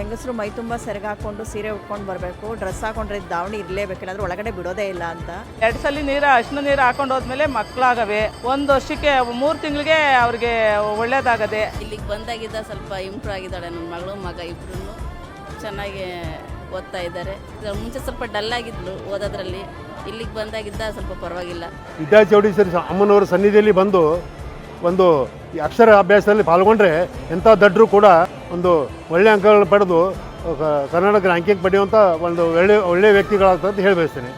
ಹೆಂಗಸರು ಮೈ ತುಂಬ ಸೆರಗು ಹಾಕ್ಕೊಂಡು ಸೀರೆ ಉಟ್ಕೊಂಡು ಬರಬೇಕು ಡ್ರೆಸ್ ಹಾಕೊಂಡ್ರೆ ದಾವಣಿ ಇರಲೇಬೇಕು ಇಲ್ಲಾಂದ್ರೆ ಒಳಗಡೆ ಬಿಡೋದೇ ಇಲ್ಲ ಅಂತ. ಎರಡು ಸಲ ನೀರು ಅರ್ಶಿನ ನೀರು ಹಾಕೊಂಡು ಹೋದ್ಮೇಲೆ ಮಕ್ಕಳಾಗವೆ. ಒಂದು ವರ್ಷಕ್ಕೆ ಮೂರು ತಿಂಗಳಿಗೆ ಅವ್ರಿಗೆ ಒಳ್ಳೇದಾಗದೆ. ಇಲ್ಲಿಗೆ ಬಂದಾಗಿದ್ದ ಸ್ವಲ್ಪ ಇಂಪ್ರೂವ್ ಆಗಿದ್ದಾಳೆ ನನ್ನ ಮಗಳು ಮಗ ಇಬ್ಬರು ಚೆನ್ನಾಗಿ ಓದ್ತಾ ಇದ್ದಾರೆ. ಮುಂಚೆ ಸ್ವಲ್ಪ ಡಲ್ ಆಗಿದ್ಲು ಓದೋದ್ರಲ್ಲಿ. ಇಲ್ಲಿಗೆ ಬಂದಾಗಿದ್ದ ಸ್ವಲ್ಪ ಪರವಾಗಿಲ್ಲ. ವಿದ್ಯಾ ಚೌಡೇಶ್ವರಿ ಅಮ್ಮನವರ ಸನ್ನಿಧಿಯಲ್ಲಿ ಬಂದು ಒಂದು ಅಕ್ಷರ ಅಭ್ಯಾಸದಲ್ಲಿ ಪಾಲ್ಗೊಂಡ್ರೆ ಎಂಥ ದಡ್ರು ಕೂಡ ಒಂದು ಒಳ್ಳೆಯ ಅಂಕಗಳನ್ನು ಪಡೆದು ಕರ್ನಾಟಕ ರ್ಯಾಂಕಿಂಗ್ ಪಡೆಯುವಂಥ ಒಂದು ಒಳ್ಳೆ ಒಳ್ಳೆಯ ವ್ಯಕ್ತಿಗಳಾಗ್ತದೆ ಅಂತ ಹೇಳಿ ಬಯಸ್ತೇನೆ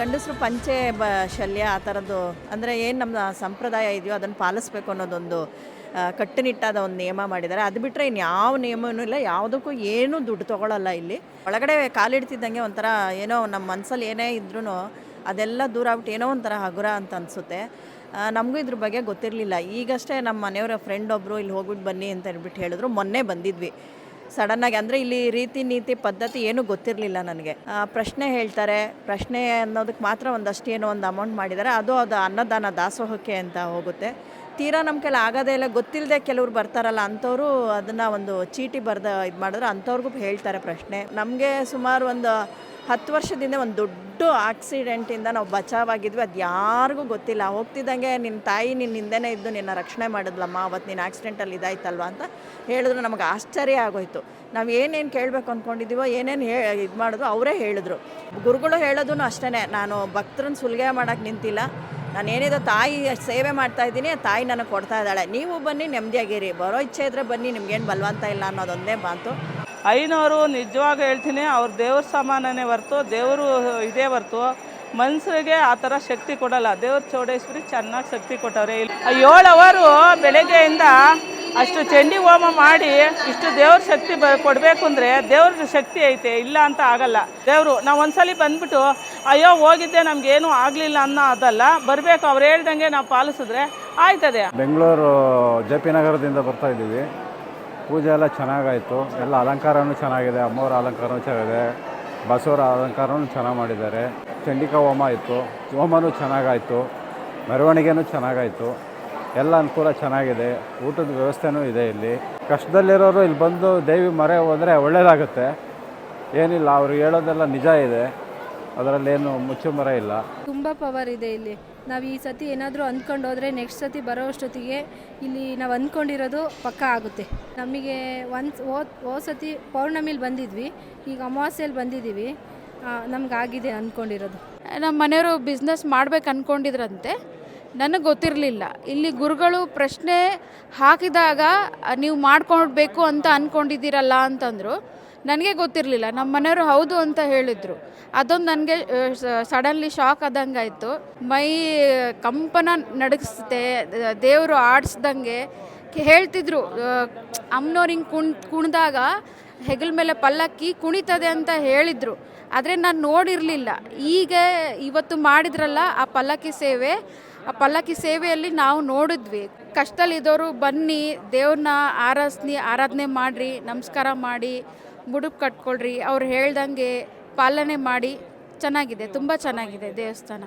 ಗಂಡಸರು ಪಂಚೆ ಬ, ಶಲ್ಯ ಆ ಥರದ್ದು, ಅಂದರೆ ಏನು ನಮ್ಮ ಸಂಪ್ರದಾಯ ಇದೆಯೋ ಅದನ್ನು ಪಾಲಿಸ್ಬೇಕು ಅನ್ನೋದೊಂದು ಕಟ್ಟುನಿಟ್ಟಾದ ಒಂದು ನಿಯಮ ಮಾಡಿದ್ದಾರೆ. ಅದು ಬಿಟ್ಟರೆ ಇನ್ನು ಯಾವ ನಿಯಮವೂ ಇಲ್ಲ, ಯಾವುದಕ್ಕೂ ಏನೂ ದುಡ್ಡು ತೊಗೊಳಲ್ಲ ಇಲ್ಲಿ. ಒಳಗಡೆ ಕಾಲಿಡ್ತಿದ್ದಂಗೆ ಒಂಥರ ಏನೋ ನಮ್ಮ ಮನಸ್ಸಲ್ಲಿ ಏನೇ ಇದ್ರೂ ಅದೆಲ್ಲ ದೂರ ಆಗ್ಬಿಟ್ಟು ಏನೋ ಒಂಥರ ಹಗುರ ಅಂತ ಅನಿಸುತ್ತೆ. ನಮಗೂ ಇದ್ರ ಬಗ್ಗೆ ಗೊತ್ತಿರಲಿಲ್ಲ. ಈಗಷ್ಟೇ ನಮ್ಮ ಮನೆಯವರ ಫ್ರೆಂಡ್ ಒಬ್ಬರು ಇಲ್ಲಿ ಹೋಗ್ಬಿಟ್ಟು ಬನ್ನಿ ಅಂತ ಹೇಳ್ಬಿಟ್ಟು ಹೇಳಿದ್ರು. ಮೊನ್ನೆ ಬಂದಿದ್ವಿ. ಸಡನ್ನಾಗಿ ಅಂದರೆ ಇಲ್ಲಿ ರೀತಿ ನೀತಿ ಪದ್ಧತಿ ಏನೂ ಗೊತ್ತಿರಲಿಲ್ಲ ನನಗೆ. ಪ್ರಶ್ನೆ ಹೇಳ್ತಾರೆ. ಪ್ರಶ್ನೆ ಅನ್ನೋದಕ್ಕೆ ಮಾತ್ರ ಒಂದಷ್ಟು ಏನೋ ಒಂದು ಅಮೌಂಟ್ ಮಾಡಿದ್ದಾರೆ ಅದು ಅದು ಅನ್ನದಾನ ದಾಸೋಹಕ್ಕೆ ಅಂತ ಹೋಗುತ್ತೆ. ತೀರಾ ನಮ್ಮ ಕೈಲಿ ಆಗೋದೇ ಇಲ್ಲ ಗೊತ್ತಿಲ್ಲದೆ ಕೆಲವ್ರು ಬರ್ತಾರಲ್ಲ, ಅಂಥವ್ರು ಅದನ್ನು ಒಂದು ಚೀಟಿ ಬರೆದ ಇದು ಮಾಡಿದ್ರೆ ಅಂಥವ್ರಿಗೂ ಹೇಳ್ತಾರೆ ಪ್ರಶ್ನೆ. ನಮಗೆ ಸುಮಾರು ಒಂದು ಹತ್ತು ವರ್ಷದಿಂದ ಒಂದು ದೊಡ್ಡ ಆಕ್ಸಿಡೆಂಟಿಂದ ನಾವು ಬಚಾವಾಗಿದ್ವಿ. ಅದು ಯಾರಿಗೂ ಗೊತ್ತಿಲ್ಲ. ಹೋಗ್ತಿದ್ದಂಗೆ ನಿನ್ನ ತಾಯಿ ನಿನ್ನ ಹಿಂದೆನೇ ಇದ್ದು ನಿನ್ನ ರಕ್ಷಣೆ ಮಾಡಿದ್ಲಮ್ಮ ಅವತ್ತು ನೀನು ಆಕ್ಸಿಡೆಂಟಲ್ಲಿ ಇದಾಯ್ತಲ್ವ ಅಂತ ಹೇಳಿದ್ರು. ನಮಗೆ ಆಶ್ಚರ್ಯ ಆಗೋಯ್ತು. ನಾವು ಏನೇನು ಕೇಳಬೇಕು ಅಂದ್ಕೊಂಡಿದ್ದೀವೋ ಏನೇನು ಹೇ, ಇದು ಮಾಡಿದ್ರು ಅವರೇ ಹೇಳಿದ್ರು. ಗುರುಗಳು ಹೇಳೋದೂ ಅಷ್ಟೇ ನಾನು ಭಕ್ತರನ್ನ ಸುಲಿಗೆ ಮಾಡೋಕ್ಕೆ ನಿಂತಿಲ್ಲ. ನಾನು ಏನಿದೆ ತಾಯಿ ಸೇವೆ ಮಾಡ್ತಾ ಇದ್ದೀನಿ, ತಾಯಿ ನನಗೆ ಕೊಡ್ತಾ ಇದ್ದಾಳೆ. ನೀವು ಬನ್ನಿ, ನೆಮ್ಮದಿಯಾಗಿರಿ. ಬರೋ ಇಚ್ಛೆ ಇದ್ರೆ ಬನ್ನಿ, ನಿಮ್ಗೇನು ಬಲವಂತ ಇಲ್ಲ ಅನ್ನೋದೊಂದೇ ಮಾತು. ಐನವರು ನಿಜವಾಗ ಹೇಳ್ತೀನಿ, ಅವ್ರ ದೇವ್ರ ಸಮಾನನೇ ಹೊರ್ತು, ದೇವರು ಇದೇ ಹೊರ್ತು. ಮನುಷ್ಯರಿಗೆ ಆ ಥರ ಶಕ್ತಿ ಕೊಡಲ್ಲ. ದೇವ್ರ ಚೌಡೇಶ್ವರಿ ಚೆನ್ನಾಗಿ ಶಕ್ತಿ ಕೊಟ್ಟವ್ರೆ. ಏಳು ಅವರು ಬೆಳಗ್ಗೆಯಿಂದ ಅಷ್ಟು ಚಂಡಿ ಹೋಮ ಮಾಡಿ ಇಷ್ಟು ದೇವ್ರ ಶಕ್ತಿ ಬ ಕೊಡಬೇಕು ಅಂದರೆ ದೇವ್ರ ಶಕ್ತಿ ಐತೆ, ಇಲ್ಲ ಅಂತ ಆಗಲ್ಲ. ದೇವರು, ನಾವು ಒಂದ್ಸಲಿ ಬಂದ್ಬಿಟ್ಟು, ಅಯ್ಯೋ, ಹೋಗಿದ್ದೆ ನಮಗೇನು ಆಗಲಿಲ್ಲ ಅನ್ನೋ ಅದಲ್ಲ, ಬರಬೇಕು, ಅವ್ರು ಹೇಳ್ದಂಗೆ ನಾವು ಪಾಲಿಸಿದ್ರೆ ಆಯ್ತದೆ. ಬೆಂಗಳೂರು ಜೆ ಪಿ ನಗರದಿಂದ ಬರ್ತಾ ಇದ್ದೀವಿ. ಪೂಜೆ ಎಲ್ಲ ಚೆನ್ನಾಗಾಯಿತು. ಎಲ್ಲ ಅಲಂಕಾರವೂ ಚೆನ್ನಾಗಿದೆ, ಅಮ್ಮವರ ಅಲಂಕಾರವೂ ಚೆನ್ನಾಗಿದೆ, ಬಸವರ ಅಲಂಕಾರವೂ ಚೆನ್ನಾಗಿ ಮಾಡಿದ್ದಾರೆ. ಚಂಡಿಕಾ ಹೋಮ ಇತ್ತು ಹೋಮನೂ ಚೆನ್ನಾಗಾಯಿತು, ಮೆರವಣಿಗೆನೂ ಚೆನ್ನಾಗಾಯಿತು. ಎಲ್ಲ ಅನುಕೂಲ ಚೆನ್ನಾಗಿದೆ. ಊಟದ ವ್ಯವಸ್ಥೆನೂ ಇದೆ ಇಲ್ಲಿ. ಕಷ್ಟದಲ್ಲಿರೋರು ಇಲ್ಲಿ ಬಂದು ದೇವಿ ಮರೆ ಹೋದರೆ ಒಳ್ಳೆಯದಾಗುತ್ತೆ ಏನಿಲ್ಲ ಅವ್ರು ಹೇಳೋದೆಲ್ಲ ನಿಜ ಇದೆ. ಅದರಲ್ಲೇನು ಮುಚ್ಚುಮರೆ ಇಲ್ಲ. ತುಂಬ ಪವರ್ ಇದೆ ಇಲ್ಲಿ. ನಾವು ಈ ಸತಿ ಏನಾದರೂ ಅಂದ್ಕೊಂಡು ಹೋದರೆ ನೆಕ್ಸ್ಟ್ ಸತಿ ಬರೋ ಅಷ್ಟೊತ್ತಿಗೆ ಇಲ್ಲಿ ನಾವು ಅಂದ್ಕೊಂಡಿರೋದು ಪಕ್ಕ ಆಗುತ್ತೆ. ನಮಗೆ ಒಂದು ಓ ಹೋದ ಸತಿ ಪೌರ್ಣಮಿಲಿ ಬಂದಿದ್ವಿ. ಈಗ ಅಮಾವಾಸ್ಯೆಯಲ್ಲಿ ಬಂದಿದ್ದೀವಿ ನಮಗಾಗಿದೆ ಅಂದ್ಕೊಂಡಿರೋದು ನಮ್ಮ ಮನೆಯವರು ಬಿಸ್ನೆಸ್ ಮಾಡ್ಬೇಕು ಅಂದ್ಕೊಂಡಿದ್ರಂತೆ ನನಗೆ ಗೊತ್ತಿರಲಿಲ್ಲ. ಇಲ್ಲಿ ಗುರುಗಳು ಪ್ರಶ್ನೆ ಹಾಕಿದಾಗ ನೀವು ಮಾಡ್ಕೊಡ್ಬೇಕು ಅಂತ ಅಂದ್ಕೊಂಡಿದ್ದೀರಲ್ಲ ಅಂತಂದರು. ನನಗೆ ಗೊತ್ತಿರಲಿಲ್ಲ. ನಮ್ಮ ಮನೆಯವರು ಹೌದು ಅಂತ ಹೇಳಿದರು. ಅದೊಂದು ನನಗೆ ಸಡನ್ಲಿ ಶಾಕ್ ಆದಂಗೆ ಆಯಿತು ಮೈ ಕಂಪನ ನಡಗಿಸುತ್ತೆ ದೇವರು ಆಡಿಸ್ದಂಗೆ ಹೇಳ್ತಿದ್ರು. ಅಮ್ಮನವ್ರು ಹಿಂಗೆ ಕುಣ್, ಕುಣಿದಾಗ ಹೆಗಲ ಮೇಲೆ ಪಲ್ಲಕ್ಕಿ ಕುಣಿತದೆ ಅಂತ ಹೇಳಿದರು. ಆದರೆ ನಾನು ನೋಡಿರಲಿಲ್ಲ. ಈಗ ಇವತ್ತು ಮಾಡಿದ್ರಲ್ಲ ಆ ಪಲ್ಲಕ್ಕಿ ಸೇವೆ ಆ ಪಲ್ಲಕ್ಕಿ ಸೇವೆಯಲ್ಲಿ ನಾವು ನೋಡಿದ್ವಿ. ಕಷ್ಟದಲ್ಲಿದ್ದವರು ಬನ್ನಿ, ದೇವ್ರನ್ನ ಆರಾಸ್ನಿ ಆರಾಧನೆ ಮಾಡಿರಿ, ನಮಸ್ಕಾರ ಮಾಡಿ, ಮುಡುಪು ಕಟ್ಕೊಳ್ರಿ. ಅವ್ರು ಹೇಳ್ದಂಗೆ ಪಾಲನೆ ಮಾಡಿ, ಚೆನ್ನಾಗಿದೆ, ತುಂಬ ಚೆನ್ನಾಗಿದೆ ದೇವಸ್ಥಾನ.